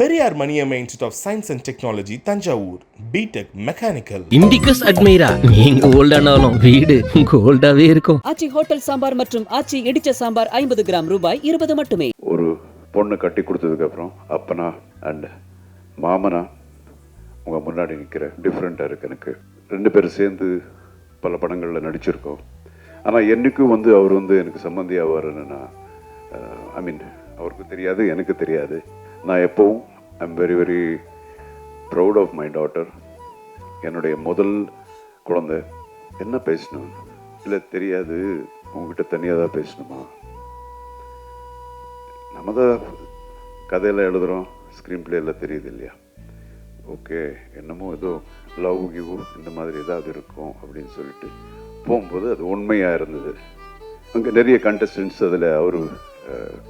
Periyar Maniammai institute of science and technology Thanjavur. BTech mechanical indicus அட்மைரா நீங்க ஓல்டானாலும் வீடு கோல்டாவே இருக்கும். ஆச்சி ஹோட்டல் சாம்பார் மற்றும் ஆச்சி இடிச்ச சாம்பார் ஐம்பது கிராம் ரூபாய் இருபது மட்டுமே. ஒரு பொண்ணு கட்டி கொடுத்ததுக்கப்புறம் அப்பனா அண்ட் மாமனா உங்கள் முன்னாடி நிற்கிற டிஃப்ரெண்ட்டாக இருக்கு எனக்கு. ரெண்டு பேரும் சேர்ந்து பல படங்களில் நடிச்சிருக்கோம். ஆனால் என்றைக்கும் வந்து அவர் வந்து எனக்கு சம்மந்தி ஆவாருன்னு நான் ஐ மீன் அவருக்கு தெரியாது எனக்கு தெரியாது. நான் எப்போவும் I'm very very proud of my daughter என்னுடைய முதல் குழந்தை. என்ன பேசணும் இல்லை தெரியாது. உங்ககிட்ட தனியாக தான் பேசணுமா நம்ம தான் கதையெல்லாம் எழுதுகிறோம் ஸ்க்ரீன் பிளேயில் தெரியுது இல்லையா? ஓகே என்னமோ ஏதோ லவ் கிவ் இந்த மாதிரி ஏதாவது இருக்கும் அப்படின்னு சொல்லிட்டு போகும்போது அது உண்மையாக இருந்தது. அங்கே நிறைய கண்டஸ்டன்ஸ் அதில் அவர்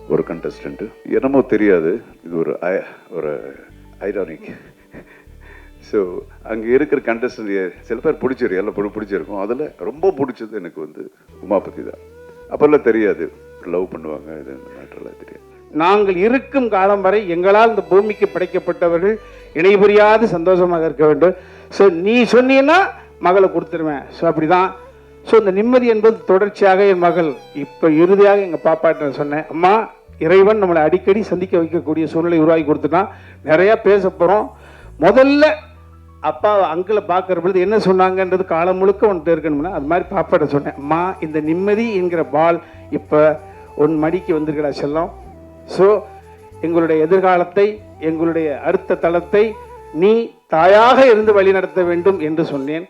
ஒரு கண்டஸ்டண்ட்டு என்னமோ தெரியாது. இது ஒரு ஐ- ஒரு ஐரானிக் ஸோ அங்கே இருக்கிற கண்டஸ்டன்ட் சில பேர் பிடிச்சிரு எல்லாம் பிடி- பிடிச்சிருக்கும். அதில் ரொம்ப பிடிச்சது எனக்கு வந்து உமாபதி தான். அப்போல்லாம் தெரியாது. லவ் பண்ணுவாங்க இது இந்த மேட்டர்லாம் தெரியாது. நாங்கள் இருக்கும் காலம் வரை எங்களால் இந்த பூமிக்கு படைக்கப்பட்டவர்கள் இணை புரியாது சந்தோஷமாக இருக்க வேண்டும். ஸோ நீ சொன்னீன்னா மகளை கொடுத்துருவேன். ஸோ அப்படிதான். ஸோ இந்த நிம்மதி என்பது தொடர்ச்சியாக என் மகள் இப்போ இறுதியாக எங்கள் பாப்பாட்ட சொன்னேன் அம்மா இறைவன் நம்மளை அடிக்கடி சந்திக்க வைக்கக்கூடிய சூழ்நிலை உருவாக்கி கொடுத்துட்டான். நிறையா பேச போகிறோம் முதல்ல அப்பா அங்கிளை பார்க்குற பொழுது என்ன சொன்னாங்கன்றது காலம் முழுக்க ஒன்று இருக்கணும்னா அது மாதிரி பாப்பாட்ட சொன்னேன். அம்மா இந்த நிம்மதி என்கிற பால் இப்போ உன் மடிக்கு வந்திருக்கடா செல்லம். ஸோ எங்களுடைய எதிர்காலத்தை எங்களுடைய அடுத்த தளத்தை நீ தாயாக இருந்து வழிநடத்த வேண்டும் என்று சொன்னேன்.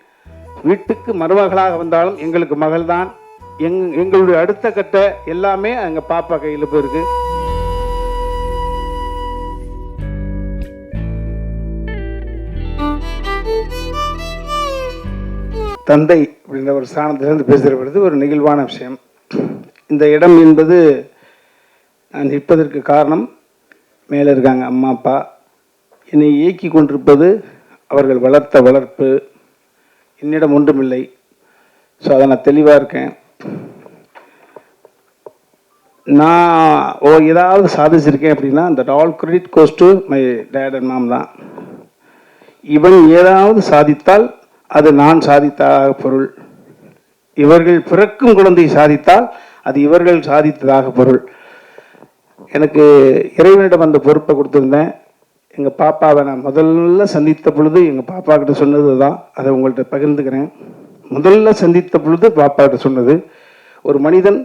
வீட்டுக்கு மருமகளாக வந்தாலும் எங்களுக்கு மகள் தான் எங் எங்களுடைய அடுத்த கட்ட எல்லாமே எங்கள் பாப்பா கையில் போயிருக்கு. தந்தை அப்படின்ற ஒரு ஸ்தானத்திலிருந்து பேசுகிற பொழுது ஒரு நெகிழ்வான விஷயம். இந்த இடம் என்பது நான் நிற்பதற்கு காரணம் மேலே இருக்காங்க அம்மா அப்பா. என்னை இயக்கி கொண்டிருப்பது அவர்கள் வளர்த்த வளர்ப்பு என்னிடம் ஒன்றுமில்லை. ஸோ அதை நான் தெளிவாக இருக்கேன். நான் ஓ ஏதாவது சாதிச்சிருக்கேன் அப்படின்னா அந்த all credit goes to my dad and mom தான். இவன் ஏதாவது சாதித்தால் அது நான் சாதித்ததாக பொருள். இவர்கள் பிறக்கும் குழந்தை சாதித்தால் அது இவர்கள் சாதித்ததாக பொருள். எனக்கு இறைவனிடம் அந்த பொறுப்பை கொடுத்துருந்தேன். எங்கள் பாப்பாவை நான் முதல்ல சந்தித்த பொழுது எங்கள் பாப்பா கிட்ட சொன்னது தான் அதை உங்கள்கிட்ட பகிர்ந்துக்கிறேன். முதல்ல சந்தித்த பொழுது பாப்பா கிட்ட சொன்னது ஒரு மனிதன்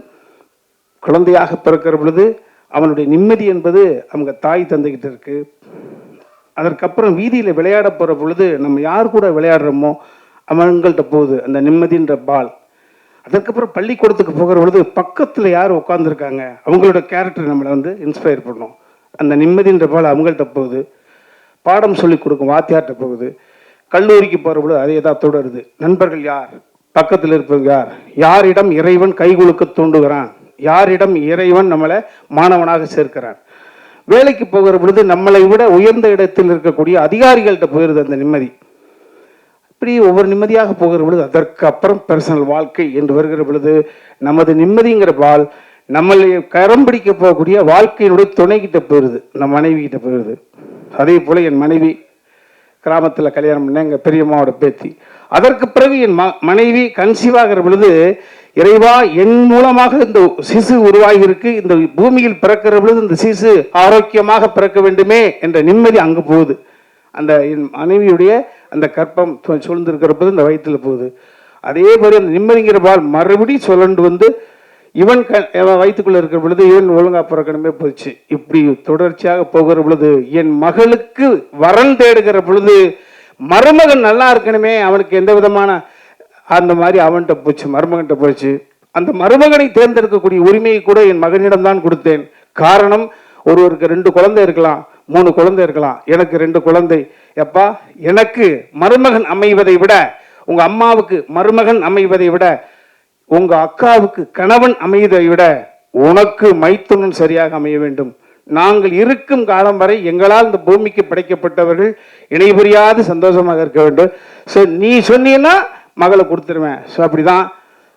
குழந்தையாக பிறக்கிற பொழுது அவனுடைய நிம்மதி என்பது அவங்க தாய் தந்தைகிட்ட இருக்கு. அதற்கப்புறம் வீதியில் விளையாட போகிற பொழுது நம்ம யார் கூட விளையாடுறோமோ அவங்கள்ட்ட போகுது அந்த நிம்மதின்ற பால். அதற்கப்புறம் பள்ளிக்கூடத்துக்கு போகிற பொழுது பக்கத்தில் யார் உட்காந்துருக்காங்க அவங்களோட கேரக்டர் நம்மளை வந்து இன்ஸ்பயர் பண்ணும். அந்த நிம்மதின்ற பால் அவங்கள்ட்ட போகுது. பாடம் சொல்லி கொடுக்கும் வாத்தியார்கிட்ட போகுது. கல்லூரிக்கு போகிறபோது அதே தான் தொடருது. நண்பர்கள் யார்? பக்கத்தில் இருப்பது யார்? யாரிடம் இறைவன் கைகுலுக்க தூண்டுகிறான்? யாரிடம் இறைவன் நம்மளை மாணவனாக சேர்க்கிறான்? வேலைக்கு போகிற பொழுது நம்மளை விட உயர்ந்த இடத்தில் இருக்கக்கூடிய அதிகாரிகள்கிட்ட போயிருது அந்த நிம்மதி. இப்படி ஒவ்வொரு நிம்மதியாக போகிற பொழுது அதற்கு அப்புறம் பர்சனல் வாழ்க்கை என்று வருகிற பொழுது நமது நிம்மதிங்கிற பால் நம்மளை கரம் பிடிக்க போகக்கூடிய வாழ்க்கையினுடைய துணைக்கிட்ட போயிருது. நம்ம மனைவி கிட்ட போயிருது. அதே போல் என் மனைவி கிராமத்தில் கல்யாணம் பண்ண எங்கள் பெரியம்மாவோட பேத்தி. அதற்கு பிறகு என் ம மனைவி கன்சீவாகிற பொழுது இறைவா என் மூலமாக இந்த சிசு உருவாகியிருக்கு இந்த பூமியில் பிறக்கிற பொழுது இந்த சிசு ஆரோக்கியமாக பிறக்க வேண்டுமே என்ற நிம்மதி அங்கு போகுது. அந்த என் மனைவியுடைய அந்த கற்பம் சு- சூழ்ந்திருக்கிற போது இந்த வயிற்றில் போகுது. அதே மாதிரி அந்த நிம்மதிங்கிற பால் மறுபடியும் சுழண்டு வந்து இவன் க வயிற்றுக்குள்ளே வயிற்றுக்குள்ள இருக்கிற பொழுது இவன் ஒழுங்காக பிறக்கணுமே போச்சு. இப்படி தொடர்ச்சியாக போகிற பொழுது என் மகளுக்கு வரன் தேடுகிற பொழுது மருமகன் நல்லா இருக்கணுமே அவனுக்கு எந்த விதமான அந்த மாதிரி அவன்கிட்ட போச்சு மருமகன்கிட்ட போச்சு. அந்த மருமகனை தேர்ந்தெடுக்கக்கூடிய உரிமையை கூட என் மகனிடம் தான் கொடுத்தேன். காரணம் ஒருவருக்கு ரெண்டு குழந்தை இருக்கலாம் மூணு குழந்தை இருக்கலாம் எனக்கு ரெண்டு குழந்தை. எப்பா எனக்கு மருமகன் அமைவதை விட உங்கள் அம்மாவுக்கு மருமகன் அமைவதை விட உங்க அக்காவுக்கு கணவன் அமையதை விட உனக்கு மைத்துனன் சரியாக அமைய வேண்டும். நாங்கள் இருக்கும் காலம் வரை எங்களால் இந்த பூமிக்கு படைக்கப்பட்டவர்கள் இணை புரியாது சந்தோஷமாக இருக்க வேண்டும். ஸோ நீ சொன்னீன்னா மகளை கொடுத்துருவேன். ஸோ அப்படிதான்.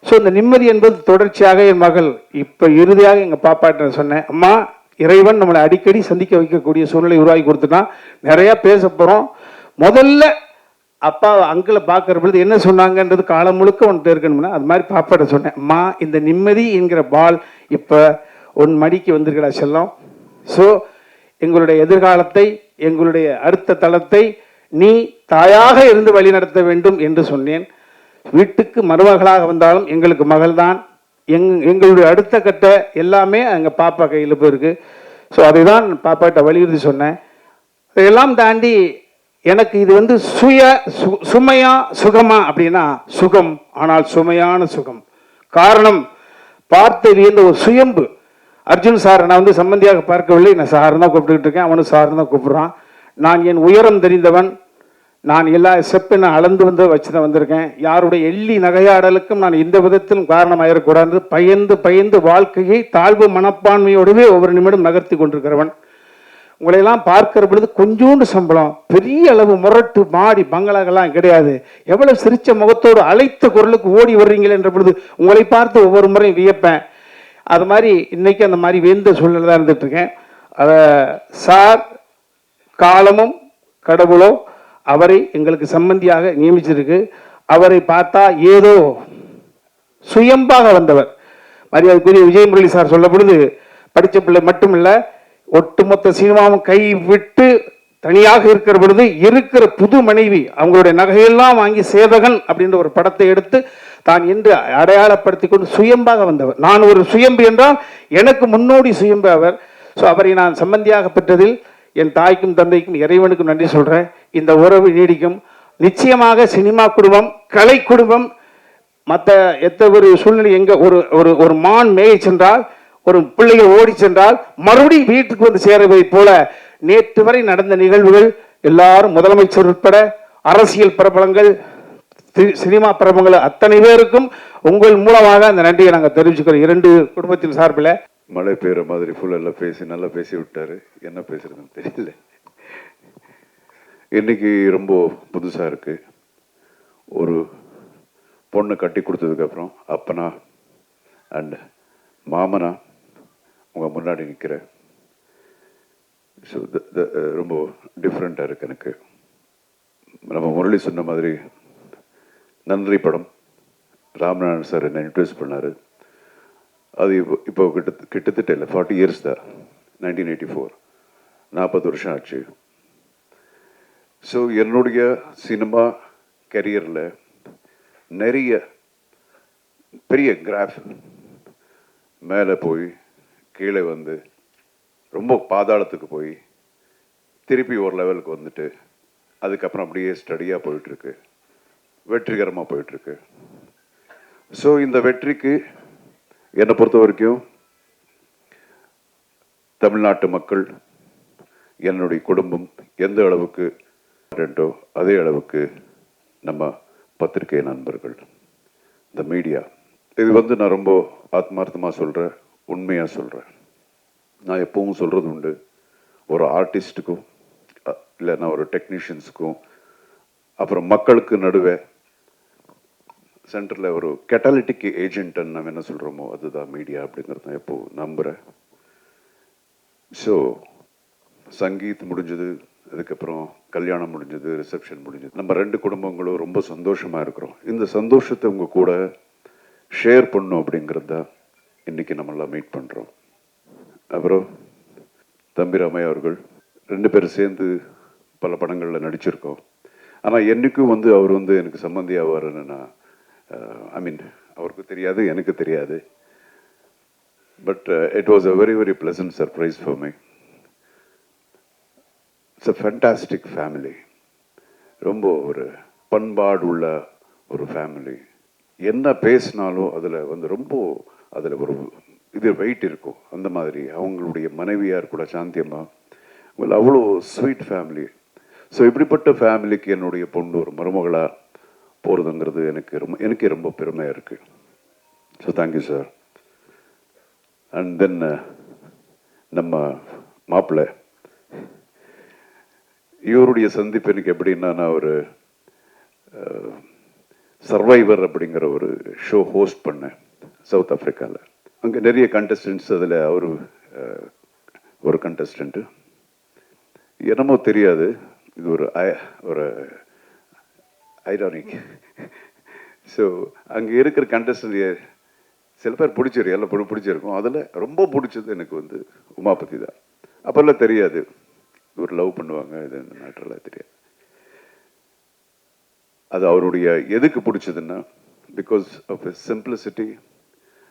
ஸோ இந்த நிம்மதி என்பது தொடர்ச்சியாக என் மகள் இப்போ இறுதியாக எங்கள் பாப்பாட்ட சொன்னேன் அம்மா இறைவன் நம்மளை அடிக்கடி சந்திக்க வைக்கக்கூடிய சூழ்நிலை உருவாக்கி கொடுத்துட்டான். நிறையா பேச போகிறோம் முதல்ல அப்பா அங்கிளை பார்க்குற பொழுது என்ன சொன்னாங்கன்றது காலம் முழுக்க உன்கிட்ட இருக்கணும்னா அது மாதிரி பாப்பாட்ட சொன்னேன். அம்மா இந்த நிம்மதி என்கிற பால் இப்போ உன் மடிக்கு வந்திருக்கிறா செல்லம். ஸோ எங்களுடைய எதிர்காலத்தை எங்களுடைய அடுத்த தளத்தை நீ தாயாக இருந்து வழிநடத்த வேண்டும் என்று சொன்னேன். வீட்டுக்கு மருமகளாக வந்தாலும் எங்களுக்கு மகள்தான். எங் எங்களுடைய அடுத்த கட்ட எல்லாமே அங்கே பாப்பா கையில் போயிருக்கு. ஸோ அதை தான் பாப்பாட்ட வலியுறுத்தி சொன்னேன். இதெல்லாம் தாண்டி எனக்கு இது வந்து சுய சு சுமையா சுகமா அப்படின்னா சுகம் ஆனால் சுமையான சுகம். காரணம் பார்த்து வியந்த ஒரு சுயம்பு. அர்ஜுன் சார் நான் வந்து சம்பந்தியாக பார்க்கவில்லை. நான் சார் தான் கூப்பிட்டுக்கிட்டு இருக்கேன். அவனும் சார் தான் கூப்பிடுறான். நான் என் உயரம் தெரிந்தவன். நான் எல்லா ஸ்டெப்பை நான் அளந்து வந்து வச்சு தான் வந்திருக்கேன். யாருடைய எள்ளி நகையாடலுக்கும் நான் எந்த விதத்திலும் காரணமாயிடக்கூடாது பயந்து பயந்து வாழ்க்கையை தாழ்வு மனப்பான்மையோடவே ஒவ்வொரு நிமிடம் நகர்த்தி கொண்டிருக்கிறவன். உங்களையெல்லாம் பார்க்கிற பொழுது கொஞ்சோண்டு சம்பளம் பெரிய அளவு முரட்டு மாடி பங்களாக்கெல்லாம் கிடையாது. எவ்வளவு சிரித்த முகத்தோடு அழைத்த குரலுக்கு ஓடி வர்றீங்களே என்ற பொழுது உங்களை பார்த்து ஒவ்வொரு முறையும் வியப்பேன். அது மாதிரி இன்றைக்கி அந்த மாதிரி வேந்த சூழ்நிலை தான் இருந்துகிட்ருக்கேன் அதை சார் காலமும் கடவுளோ அவரை எங்களுக்கு சம்பந்தியாக நியமிச்சிருக்கு. அவரை பார்த்தா ஏதோ சுயம்பாக வந்தவர். மரியாதைக்குரிய விஜய் முரளி சார் சொல்ல பொழுது படித்த பிள்ளை மட்டுமில்ல ஒட்டுமொத்த சினிமாவும் கை விட்டு தனியாக இருக்கிற பொழுது இருக்கிற புது மனைவி அவங்களுடைய நகையெல்லாம் வாங்கி சேவகன் அப்படின்ற ஒரு படத்தை எடுத்து தான் என்று அடையாளப்படுத்தி கொண்டு சுயம்பாக வந்தவர். நான் ஒரு சுயம்பு என்றால் எனக்கு முன்னோடி சுயம்பு அவர். ஸோ அவரை நான் சம்பந்தியாக பெற்றதில் என் தாய்க்கும் தந்தைக்கும் இறைவனுக்கும் நன்றி சொல்கிறேன் இந்த உறவு நீடிக்கும். நிச்சயமாக சினிமா குடும்பம் கலை குடும்பம் மற்ற எத்த ஒரு சூழ்நிலை எங்கே ஒரு ஒரு ஒரு மான் மேய சென்றால் ஒரு பிள்ளைகள் ஓடி சென்றால் மறுபடியும் வீட்டுக்கு வந்து சேருவதை போல நேற்று வரை நடந்த நிகழ்வுகள் எல்லாரும் முதலமைச்சர் உட்பட அரசியல் பிரபலங்கள் சி- சினிமா பிரபலங்கள் அத்தனை பேருக்கும் உங்கள் மூலமாக அந்த நன்றியை நாங்கள் தெரிவிச்சுக்கிறோம். இரண்டு குடும்பத்தின் சார்பில். மழை பெய்கிற மாதிரி ஃபுல்லெல்லாம் பேசி நல்லா பேசி விட்டாரு. என்ன பேசுறதுன்னு தெரியல. இன்னைக்கு ரொம்ப புதுசா இருக்கு. ஒரு பொண்ணு கட்டி கொடுத்ததுக்கப்புறம் அப்பனா அண்ட் மாமனா உங்கள் முன்னாடி நிற்கிறேன் ஸோ uh, ரொம்ப டிஃப்ரெண்ட்டாக இருக்குது எனக்கு. நம்ம முரளி சொன்ன மாதிரி நன்றி படம். ராம்நாதன் சார் என்னை இன்ட்ரடியூஸ் பண்ணார். அது இப்போ இப்போ கிட்ட கிட்டத்தட்ட இல்லை ஃபார்ட்டி இயர்ஸ் தான். நைன்டீன் எயிட்டி ஃபோர் நாற்பது வருஷம் ஆச்சு. ஸோ என்னுடைய சினிமா கரியரில் நிறைய பெரிய கிராஃப் மேலே போய் கீழே வந்து ரொம்ப பாதாளத்துக்கு போய் திருப்பி ஒரு லெவலுக்கு வந்துட்டு அதுக்கப்புறம் அப்படியே ஸ்டடியாக போயிட்டுருக்கு. வெற்றிகரமாக போயிட்டுருக்கு. ஸோ இந்த வெற்றிக்கு என்னை பொறுத்த வரைக்கும் தமிழ்நாட்டு மக்கள் என்னுடைய குடும்பம் எந்த அளவுக்கு ரெண்டோ அதே அளவுக்கு நம்ம பத்திரிகை நண்பர்கள் இந்த மீடியா இது வந்து நான் ரொம்ப ஆத்மார்த்தமாக சொல்கிறேன் உண்மையாக சொல்கிறேன் நான் எப்பவும் சொல்கிறது உண்டு. ஒரு ஆர்டிஸ்ட்டுக்கும் இல்லைன்னா ஒரு டெக்னீஷியன்ஸுக்கும் அப்புறம் மக்களுக்கு நடுவே சென்டரில் ஒரு கெட்டாலிட்டிக் ஏஜென்ட்டுன்னு நம்ம என்ன சொல்கிறோமோ அதுதான் மீடியா அப்படிங்கிறது நான் எப்போ நம்புகிறேன் ஸோ சங்கீத் முடிஞ்சது அதுக்கப்புறம் கல்யாணம் முடிஞ்சது ரிசப்ஷன் முடிஞ்சது. நம்ம ரெண்டு குடும்பங்களும் ரொம்ப சந்தோஷமாக இருக்கிறோம். இந்த சந்தோஷத்தை உங்கள் கூட ஷேர் பண்ணும் அப்படிங்கிறது தான் இன்றைக்கி நம்மளாம் மீட் பண்ணுறோம் அப்புறம் தம்பி ராமையா அவர்கள் ரெண்டு பேரும் சேர்ந்து பல படங்களில் நடிச்சிருக்கோம். ஆனால் என்றைக்கும் வந்து அவர் வந்து எனக்கு சம்மந்தி ஆவார்னு நான் ஐ மீன் அவருக்கு தெரியாது எனக்கு தெரியாது. But it was a very very pleasant surprise for my it's a fantastic family ரொம்ப ஒரு பண்பாடு உள்ள ஒரு ஃபேமிலி என்ன பேசினாலும் அதில் வந்து ரொம்ப அதில் ஒரு இது வெயிட் இருக்கும். அந்த மாதிரி. அவங்களுடைய மனைவியார் கூட சாந்தியம்மா. உங்கள் அவ்வளோ ஸ்வீட் ஃபேமிலி ஸோ இப்படிப்பட்ட ஃபேமிலிக்கு என்னுடைய பொண்ணு ஒரு மருமகளாக போகிறதுங்கிறது எனக்கு ரொம்ப எனக்கே ரொம்ப பெருமையாக இருக்குது so thank you sir and then uh, நம்ம மாப்பிள்ளை. இவருடைய சந்திப்பு எனக்கு எப்படின்னா நான் ஒரு uh, சர்வைவர் அப்படிங்கிற ஒரு ஷோ ஹோஸ்ட் பண்ணேன். சவுத் ஆஃப்ரிக்காவில் அங்கே நிறைய கண்டஸ்டன்ஸ் அதில் அவர் ஒரு கண்டஸ்டண்ட்டு என்னமோ தெரியாது. இது ஒரு ஐ- ஒரு ஐரானிக் ஸோ அங்கே இருக்கிற கண்டஸ்டன்ட் சில பேர் பிடிச்சிரு எல்லாம் பிடி பிடிச்சிருக்கும். அதில் ரொம்ப பிடிச்சது எனக்கு வந்து உமாபதி தான். அப்போல்லாம் தெரியாது. ஒரு லவ் பண்ணுவாங்க இது இந்த மேட்டர்லாம் தெரியாது. அது அவருடைய எதுக்கு பிடிச்சதுன்னா because of a simplicity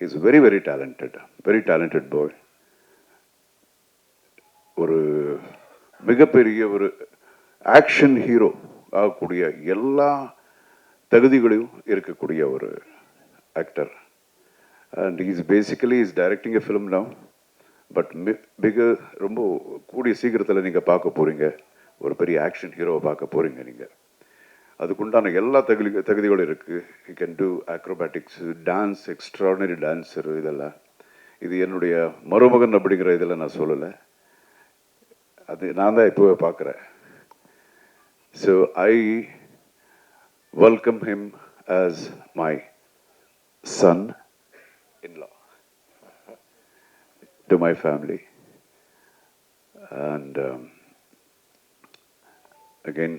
is very very talented very talented boy ஒரு மிகப்பெரிய ஒரு ஆக்ஷன் ஹீரோ ஆகக்கூடிய எல்லா தகுதிகளையும் இருக்கக்கூடிய ஒரு actor and is basically is directing a film now but மிக ரொம்ப கூடிய சீக்கிரத்தில் நீங்கள் பார்க்க போகிறீங்க ஒரு பெரிய ஆக்ஷன் ஹீரோவை பார்க்க போகிறீங்க நீங்கள் அதுக்குண்டான எல்லா தகுதி தகுதிகளும் இருக்குது you can do acrobatics dance extraordinary dancer இதெல்லாம். இது என்னுடைய மருமகன் அப்படிங்கிற இதில் நான் சொல்லலை. அது நான் தான் இப்போவே பார்க்குறேன் so I welcome him as my son in law to my family and again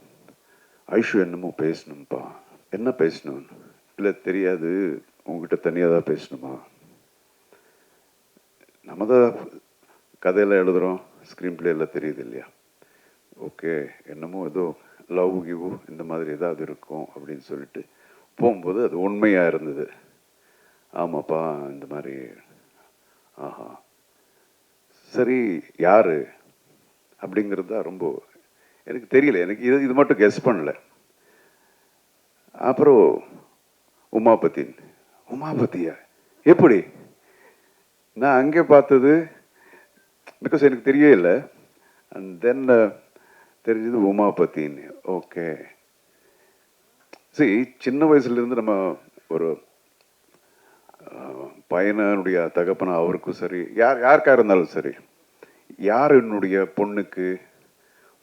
Aishu என்னமோ பேசணும்ப்பா என்ன பேசணும்? இல்லை தெரியாது. உங்ககிட்ட தனியாக தான் பேசணுமா? நம்ம தான் கதையில் எழுதுகிறோம் ஸ்க்ரீன் பிளேயில் தெரியுது இல்லையா? ஓகே என்னமோ ஏதோ லவ் கிவ் இந்த மாதிரி ஏதாவது இருக்கும் அப்படின்னு சொல்லிட்டு போகும்போது அது உண்மையாக இருந்தது. ஆமாப்பா இந்த மாதிரி. ஆஹா. சரி யார்? அப்படிங்கிறது தான் ரொம்ப எனக்கு தெரியல எனக்கு இது இது மட்டும் கெஸ் பண்ணல. அப்புறம் உமாபத்தின் உமாபத்தியா? எப்படி? நான் அங்கே பார்த்தது பிகாஸ் எனக்கு தெரியவே இல்லை. அண்ட் தென் தெரிஞ்சது உமாபதின்னு ஓகே சரி சின்ன வயசுலேருந்து நம்ம ஒரு பையனுடைய தகப்பனா அவருக்கும் சரி யார் யாருக்காக இருந்தாலும் சரி யார் என்னுடைய பொண்ணுக்கு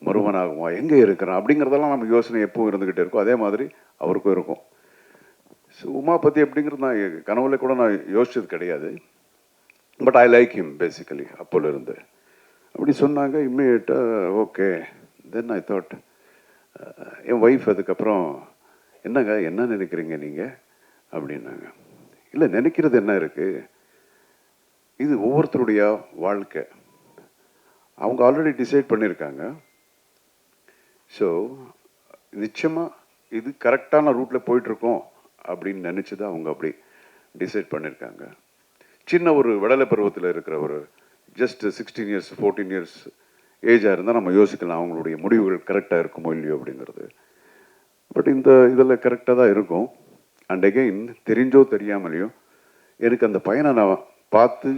மருமனாகுமா எங்கே இருக்கிறான் அப்படிங்கிறதெல்லாம் நம்ம யோசனை எப்பவும் இருந்துக்கிட்டே இருக்கும். அதே மாதிரி அவருக்கும் இருக்கும். ஸோ உமாபதி அப்படிங்கிறது நான் கனவுல கூட நான் யோசிச்சது கிடையாது. But I like him basically அப்போல இருந்து அப்படி சொன்னாங்க இம்மிடியட்டாக ஓகே தென் ஐ தாட் என் ஒய்ஃப் அதுக்கப்புறம் என்னங்க என்ன நினைக்கிறீங்க நீங்கள் அப்படின்னாங்க. இல்லை நினைக்கிறது என்ன இருக்குது இது ஒவ்வொருத்தருடைய வாழ்க்கை. அவங்க ஆல்ரெடி டிசைட் பண்ணியிருக்காங்க ஸோ நிச்சயமாக இது கரெக்டான ரூட்டில் போயிட்டுருக்கோம் அப்படின்னு நினச்சி தான் அவங்க அப்படி டிசைட் பண்ணியிருக்காங்க. சின்ன ஒரு விடலை பருவத்தில் இருக்கிற ஒரு just sixteen years fourteen years ஏஜாக இருந்தால் நம்ம யோசிக்கலாம் அவங்களுடைய முடிவுகள் கரெக்டாக இருக்குமோ இல்லையோ அப்படிங்கிறது. பட் இந்த இதில் கரெக்டாக தான் இருக்கும். அண்ட் அகெயின் தெரிஞ்சோ தெரியாமலையோ எனக்கு அந்த பையனை நான் பார்த்து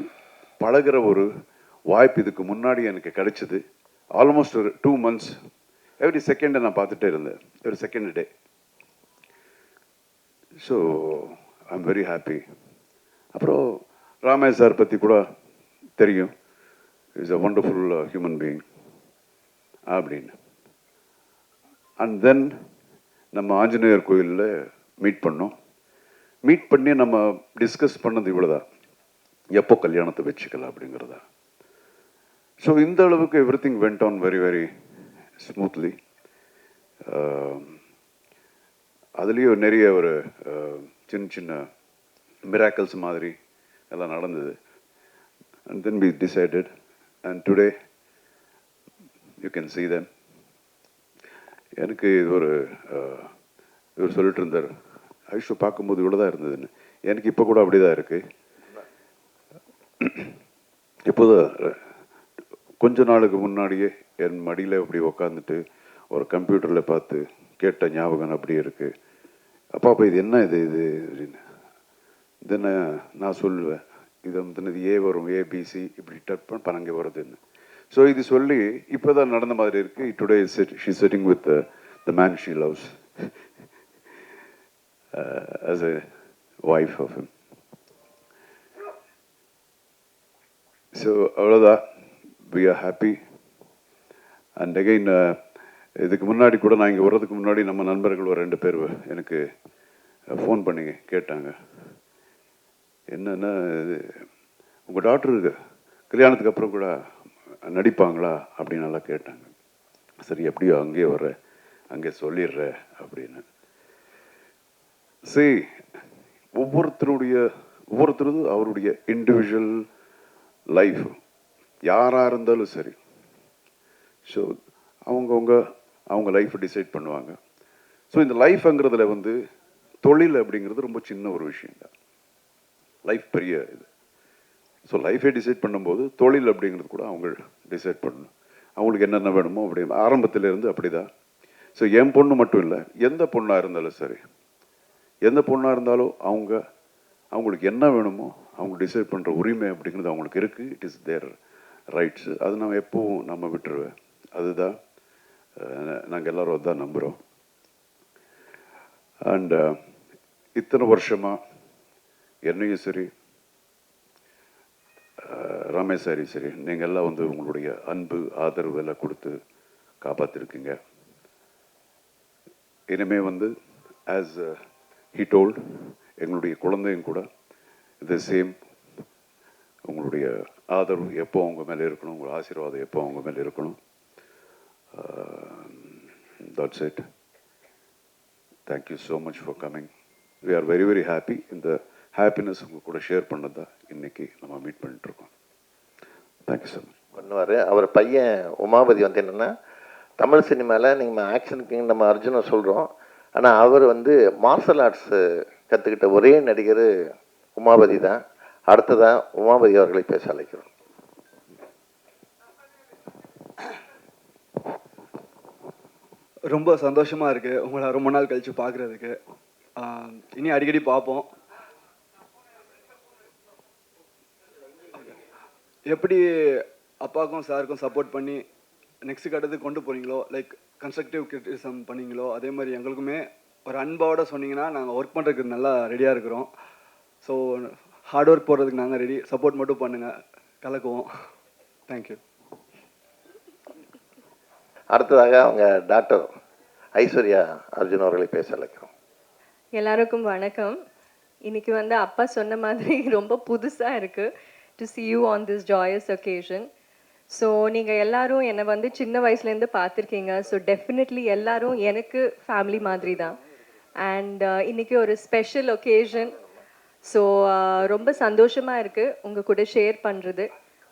பழகுற ஒரு வாய்ப்பு இதுக்கு முன்னாடி எனக்கு கிடைச்சிது. ஆல்மோஸ்ட் ஒரு டூ மந்த்ஸ் எவ்ரி செகண்டை நான் பார்த்துட்டே இருந்தேன். Every second day so I am very happy அப்புறம் ராமேஷ் சார் பற்றி கூட தெரியும். Is a wonderful human being அப்படின்னு. அண்ட் தென் நம்ம ஆஞ்சநேயர் கோயிலில் மீட் பண்ணோம். மீட் பண்ணி நம்ம டிஸ்கஸ் பண்ணது இவ்வளோதான் எப்போ கல்யாணத்தை வச்சுக்கலாம் அப்படிங்கிறதா. ஸோ இந்த அளவுக்கு everything went on very very smoothly அதுலேயும் நிறைய ஒரு அஹ், சின்ன சின்ன மிராக்கல்ஸ் மாதிரி எல்லாம் நடந்தது. And then be decided and today you can see them. எனக்கு இது ஒரு அஹ், இவர் சொல்லிட்டு இருந்தார் ஐஷு பார்க்கும்போது இவ்வளோ தான் இருந்ததுன்னு. எனக்கு இப்போ கூட அப்படி தான் இருக்குது இப்போது கொஞ்ச நாளுக்கு முன்னாடியே என் மடியில் இப்படி உக்காந்துட்டு ஒரு கம்ப்யூட்டரில் பார்த்து கேட்ட ஞாபகம் அப்படியே இருக்குது அப்பா அப்போ இது என்ன இது இது அப்படின்னு. இது என்ன நான் சொல்லுவேன். இது வந்து இது ஏ வரும் ஏபிசி இப்படி டப் பண்ண பனங்க வருதுன்னு ஸோ இது சொல்லி இப்போ தான் நடந்த மாதிரி இருக்கு. Today set she setting with the man she loves as a wife of him. So அவ்வளோதான் we are happy and again இதுக்கு முன்னாடி கூட நான் இங்கே வர்றதுக்கு முன்னாடி நம்ம நண்பர்கள் ஒரு ரெண்டு பேர் எனக்கு uh, ஃபோன் பண்ணிங்க கேட்டாங்க. என்னென்னா இது உங்கள் டாக்டர் கல்யாணத்துக்கு அப்புறம் கூட நடிப்பாங்களா அப்படின்னு நல்லா கேட்டாங்க. சரி எப்படியோ அங்கேயே வர்ற அங்கே சொல்லிடுற அப்படின்னு. சரி ஒவ்வொருத்தருடைய ஒவ்வொருத்தரும் அவருடைய இண்டிவிஜுவல் லைஃப் யாராக இருந்தாலும் சரி. ஸோ அவங்கவுங்க அவங்க லைஃப்பை டிசைட் பண்ணுவாங்க. ஸோ இந்த லைஃப்ங்கிறதுல வந்து தொழில் அப்படிங்கிறது ரொம்ப சின்ன ஒரு விஷயம் தான் லைஃப் பெரிய இது. ஸோ லைஃபை டிசைட் பண்ணும்போது தொழில் அப்படிங்கிறது கூட அவங்க டிசைட் பண்ணணும். அவங்களுக்கு என்னென்ன வேணுமோ அப்படி. ஆரம்பத்திலேருந்து அப்படி தான் ஸோ என் பொண்ணு மட்டும் இல்லை எந்த பொண்ணாக இருந்தாலும் சரி எந்த பொண்ணாக இருந்தாலும் அவங்க அவங்களுக்கு என்ன வேணுமோ அவங்க டிசைட் பண்ணுற உரிமை அப்படிங்கிறது அவங்களுக்கு இருக்குது இட் இஸ் தேர் ரைட்ஸு அது நம்ம எப்பவும் நம்ம விட்டுருவேன் அதுதான் நாங்கள் எல்லோரும் அதான் நம்புகிறோம் அண்ட் இத்தனை வருஷமாக என்னையும் சரி அஹ், ரமேஷ் சாரி சரி நீங்கள் எல்லாம் வந்து உங்களுடைய அன்பு ஆதரவு எல்லாம் கொடுத்து காப்பாற்றிருக்கீங்க இனிமே வந்து ஆஸ் ஹி டோல்ட் எங்களுடைய குழந்தையும் கூட த சேம் உங்களுடைய ஆதரவு எப்போ அவங்க மேலே இருக்கணும்? உங்கள் ஆசீர்வாதம் எப்போ அவங்க மேலே இருக்கணும்? That's it thank you so much for coming we are very very happy இந்த ஹாப்பினஸ் உங்கள் கூட ஷேர் பண்ணது தான் இன்னைக்கு நம்ம மீட் பண்ணிட்டுருக்கோம். தேங்க்யூ ஸோ மச் பண்ணுவார். அவர் பையன் உமாபதி வந்து என்னென்னா தமிழ் சினிமாவில் நீங்கள் ஆக்ஷன் கிங் நம்ம அர்ஜுனை சொல்கிறோம் ஆனால் அவர் வந்து மார்ஷல் ஆர்ட்ஸு கற்றுக்கிட்ட ஒரே நடிகர் உமாபதி தான். அடுத்ததான் உமாபதி அவர்களை பேச அழைக்கிறோம். ரொம்ப சந்தோஷமா இருக்கு. உங்களை ரொம்ப நாள் கழிச்சு பார்க்குறதுக்கு ஆஹ் இனி அடிக்கடி பார்ப்போம் எப்படி அப்பாவுக்கும் சாருக்கும் சப்போர்ட் பண்ணி நெக்ஸ்ட் கட்டத்துக்கு கொண்டு போகிறீங்களோ லைக் கன்ஸ்ட்ரக்டிவ் கிரிட்டிசம் பண்ணீங்களோ அதே மாதிரி எங்களுக்குமே ஒரு அன்பாவோட சொன்னீங்கன்னா நாங்கள் ஒர்க் பண்ணுறதுக்கு நல்லா ரெடியாக இருக்கிறோம். ஸோ ஹார்ட் ஒர்க் போடுறதுக்கு நாங்கள் ரெடி சப்போர்ட் மட்டும் பண்ணுங்கள் கலக்குவோம். தேங்க்யூ அடுத்ததாக அவங்க டாக்டர் ஐஸ்வர்யா அர்ஜுன் அவர்களை பேச அழைக்கிறோம். எல்லாருக்கும் வணக்கம். இன்னைக்கு வந்து அப்பா சொன்ன மாதிரி ரொம்ப புதுசாக இருக்கு. To see you on this joyous occasion. So நீங்கள் எல்லாரும் என்னை வந்து சின்ன வயசுலேருந்து பார்த்துருக்கீங்க. ஸோ டெஃபினெட்லி எல்லாரும் எனக்கு ஃபேமிலி மாதிரி தான். அண்ட் இன்னைக்கு ஒரு ஸ்பெஷல் ஒகேஷன் ஸோ uh, ரொம்ப சந்தோஷமாக இருக்குது உங்கள் கூட ஷேர் பண்ணுறது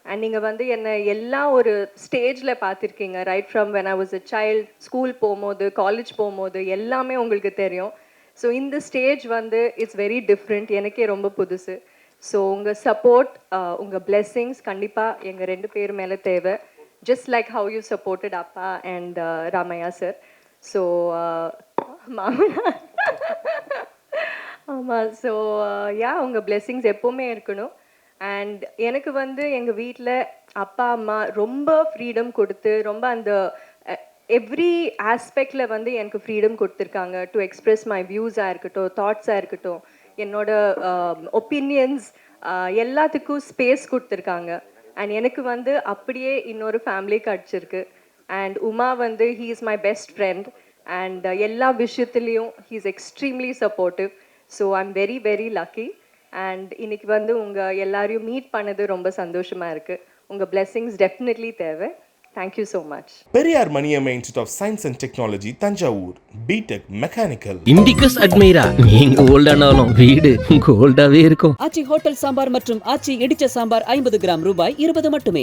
அண்ட் நீங்கள் வந்து என்னை எல்லா ஒரு ஸ்டேஜில் பார்த்துருக்கீங்க. Right from when I was a child school போகும்போது காலேஜ் போகும்போது எல்லாமே உங்களுக்கு தெரியும். ஸோ இந்த ஸ்டேஜ் வந்து இட்ஸ் வெரி டிஃப்ரெண்ட் எனக்கே ரொம்ப புதுசு. ஸோ உங்கள் சப்போர்ட் uh, உங்கள் பிளெஸ்ஸிங்ஸ் கண்டிப்பாக எங்கள் ரெண்டு பேர் மேலே தேவை. Just like how you supported அப்பா and uh, Ramaiah sir so மாமனா ஆமாம் ஸோ யா உங்கள் blessings எப்போவுமே இருக்கணும். அண்ட் எனக்கு வந்து எங்கள் வீட்டில் அப்பா அம்மா ரொம்ப ஃப்ரீடம் கொடுத்து ரொம்ப அந்த எவ்ரி ஆஸ்பெக்டில் வந்து எனக்கு ஃப்ரீடம் கொடுத்துருக்காங்க. டு எக்ஸ்ப்ரெஸ் மை வியூஸாக இருக்கட்டும் தாட்ஸாக இருக்கட்டும் என்னோட um, ஒப்பீனியன்ஸ் எல்லாத்துக்கும் ஸ்பேஸ் கொடுத்துருக்காங்க. அண்ட் எனக்கு வந்து அப்படியே இன்னொரு ஃபேமிலி கிடச்சிருக்கு. அண்ட் உமா வந்து he is my best friend and எல்லா விஷயத்துலேயும் he is extremely supportive so I am very very lucky and இன்னைக்கு வந்து உங்கள் எல்லாரையும் மீட் பண்ணது ரொம்ப சந்தோஷமாக இருக்குது உங்கள் blessings டெஃபினெட்லி தேவை. Thank you so much Periyar Maniammai institute of science and technology Thanjavur. B Tech mechanical indicus அட்மைரா நீங்க ஓல்டானாலும் வீடு கோல்டாவே இருக்கும். ஆச்சி ஹோட்டல் சாம்பார் மற்றும் ஆச்சி இடிச்ச சாம்பார் ஐம்பது கிராம் ரூபாய் இருபது மட்டுமே.